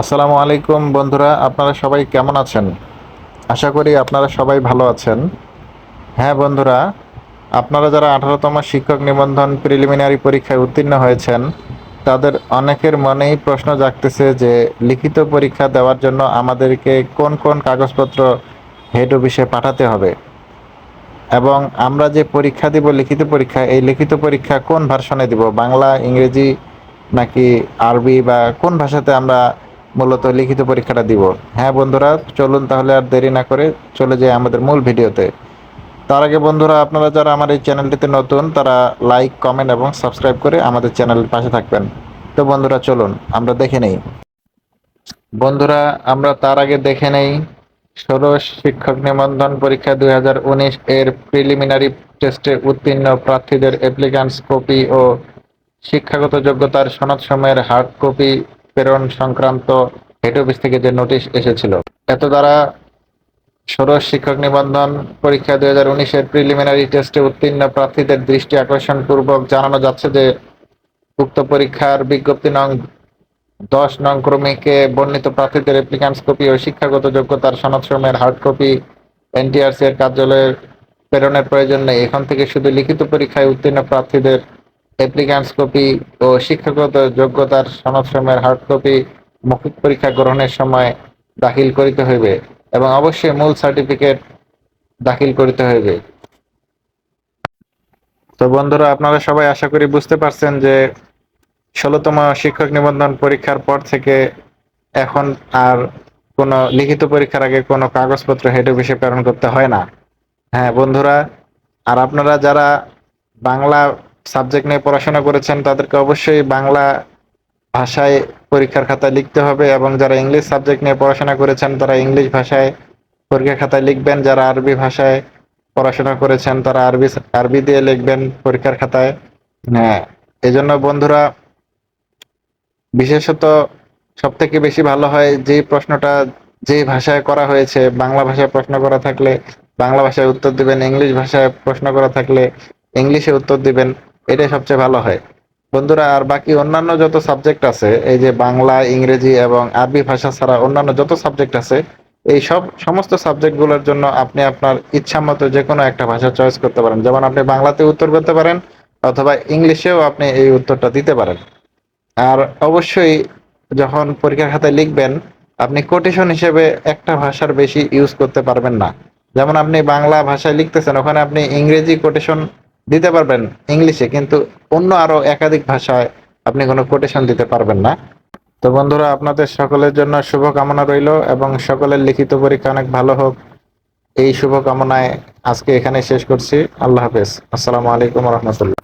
আসসালামু আলাইকুম বন্ধুরা, আপনারা সবাই কেমন আছেন? আশা করি আপনারা সবাই ভালো আছেন। হ্যাঁ বন্ধুরা, আপনারা যারা আঠারোতম শিক্ষক নিবন্ধন প্রিলিমিনারি পরীক্ষায় উত্তীর্ণ হয়েছেন, তাদের অনেকের মনেই প্রশ্ন জাগতেছে যে, লিখিত পরীক্ষা দেওয়ার জন্য আমাদেরকে কোন কোন কাগজপত্র হেড অফিসে পাঠাতে হবে? এবং আমরা যে পরীক্ষা দিব, লিখিত পরীক্ষা, এই লিখিত পরীক্ষা কোন ভার্সনে দিব? বাংলা, ইংরেজি নাকি আরবি বা কোন ভাষাতে আমরা মূলত লিখিত পরীক্ষাটা দিব। হ্যাঁ বন্ধুরা, চলুন তাহলে আর দেরি না করে চলে যাই আমাদের মূল ভিডিওতে। তার আগে বন্ধুরা, আপনারা যারা আমার এই চ্যানেলটিতে নতুন, তারা লাইক, কমেন্ট এবং সাবস্ক্রাইব করে আমাদের চ্যানেলের পাশে থাকবেন। তো বন্ধুরা, চলুন, আমরা দেখে নেই। বন্ধুরা, আমরা তার আগে দেখে নেই। ষোড়শ শিক্ষক নিবন্ধন পরীক্ষা দুই হাজার উনিশ এর প্রিলিমিনারি টেস্টে উত্তীর্ণ প্রার্থীদের অ্যাপ্লিক্যান্টস কপি ও শিক্ষাগত যোগ্যতার সনদ সময়ের হার্ড কপি প্রেরণ সংক্রান্ত হেড অফিস থেকে যে নোটিশ এসেছিল, এত দ্বারা ষোড়শ শিক্ষক নিবন্ধন পরীক্ষা দুই হাজার উনিশের প্রিলিমিনারি টেস্টে উত্তীর্ণ প্রার্থীদের দৃষ্টি আকর্ষণ পূর্বক জানানো যাচ্ছে যে, উক্ত পরীক্ষার বিজ্ঞপ্তি নং দশ নং ক্রমিকে বর্ণিত প্রার্থীদের অ্যাপ্লিক্যান্টস কপি ও শিক্ষাগত যোগ্যতার সনদ সময়ের হার্ড কপি এনটিআরসি এর কার্যালয়ের প্রেরণের প্রয়োজন নেই। এখান থেকে শুধু লিখিত পরীক্ষায় উত্তীর্ণ প্রার্থীদের অ্যাপ্লিক্যান্টস কপি ও শিক্ষাগত যোগ্যতার সনদ সময়ের হার্ড কপি মৌখিক পরীক্ষা গ্রহণের সময় দাখিল করিতে হইবে এবং অবশ্যই মূল সার্টিফিকেট দাখিল করিতে হইবে। তো বন্ধুরা, আপনারা সবাই আশা করি বুঝতে পারছেন যে ষোলোতম শিক্ষক নিবন্ধন পরীক্ষার পর থেকে এখন আর কোনো লিখিত পরীক্ষার আগে কোনো কাগজপত্র হেড অফিসে প্রেরণ করতে হয় না। হ্যাঁ বন্ধুরা, আর আপনারা যারা বাংলা সাবজেক্ট নিয়ে পড়াশোনা করেছেন, তাদেরকে অবশ্যই বাংলা ভাষায় পরীক্ষার খাতায় লিখতে হবে এবং যারা ইংলিশ সাবজেক্ট নিয়ে পড়াশোনা করেছেন, তারা ইংলিশ ভাষায় পরীক্ষার খাতায় লিখবেন। যারা আরবি ভাষায় পড়াশোনা করেছেন, তারা আরবি আরবি দিয়ে লিখবেন পরীক্ষার খাতায়। হ্যাঁ এজন্য বন্ধুরা, বিশেষত সব থেকে বেশি ভালো হয় যে প্রশ্নটা যে ভাষায় করা হয়েছে, বাংলা ভাষায় প্রশ্ন করা থাকলে বাংলা ভাষায় উত্তর দিবেন ইংলিশ ভাষায় প্রশ্ন করা থাকলে ইংলিশে উত্তর দিবেন। এটাই সবচেয়ে ভালো হয়। বন্ধুরা, আর বাকি অন্যান্য যত সাবজেক্ট আছে, এই যে বাংলা, ইংরেজি এবং আরবি ভাষা ছাড়া অন্যান্য যত সাবজেক্ট আছে, এই সব সমস্ত সাবজেক্টগুলোর জন্য আপনি আপনার ইচ্ছা মতো যে কোনো একটা ভাষা চয়েস করতে পারেন। যেমন আপনি বাংলাতে উত্তর করতে পারেন অথবা ইংলিশেও আপনি এই উত্তরটা দিতে পারেন। আর অবশ্যই যখন পরীক্ষার খাতায় লিখবেন, আপনি কোটেশন হিসেবে একটা ভাষার বেশি ইউজ করতে পারবেন না। যেমন আপনি বাংলা ভাষায় লিখতেছেন, ওখানে আপনি ইংরেজি কোটেশন দিতে পারবেন ইংলিশে, কিন্তু অন্য আরও একাধিক ভাষায় আপনি কোনো কোটেশন দিতে পারবেন না। তো বন্ধুরা, আপনাদের সকলের জন্য শুভকামনা রইল এবং সকলের লিখিত পরীক্ষা অনেক ভালো হোক। এই শুভকামনায় আজকে এখানে শেষ করছি। আল্লাহ হাফেজ। আসসালামু আলাইকুম রহমতুল্লাহ।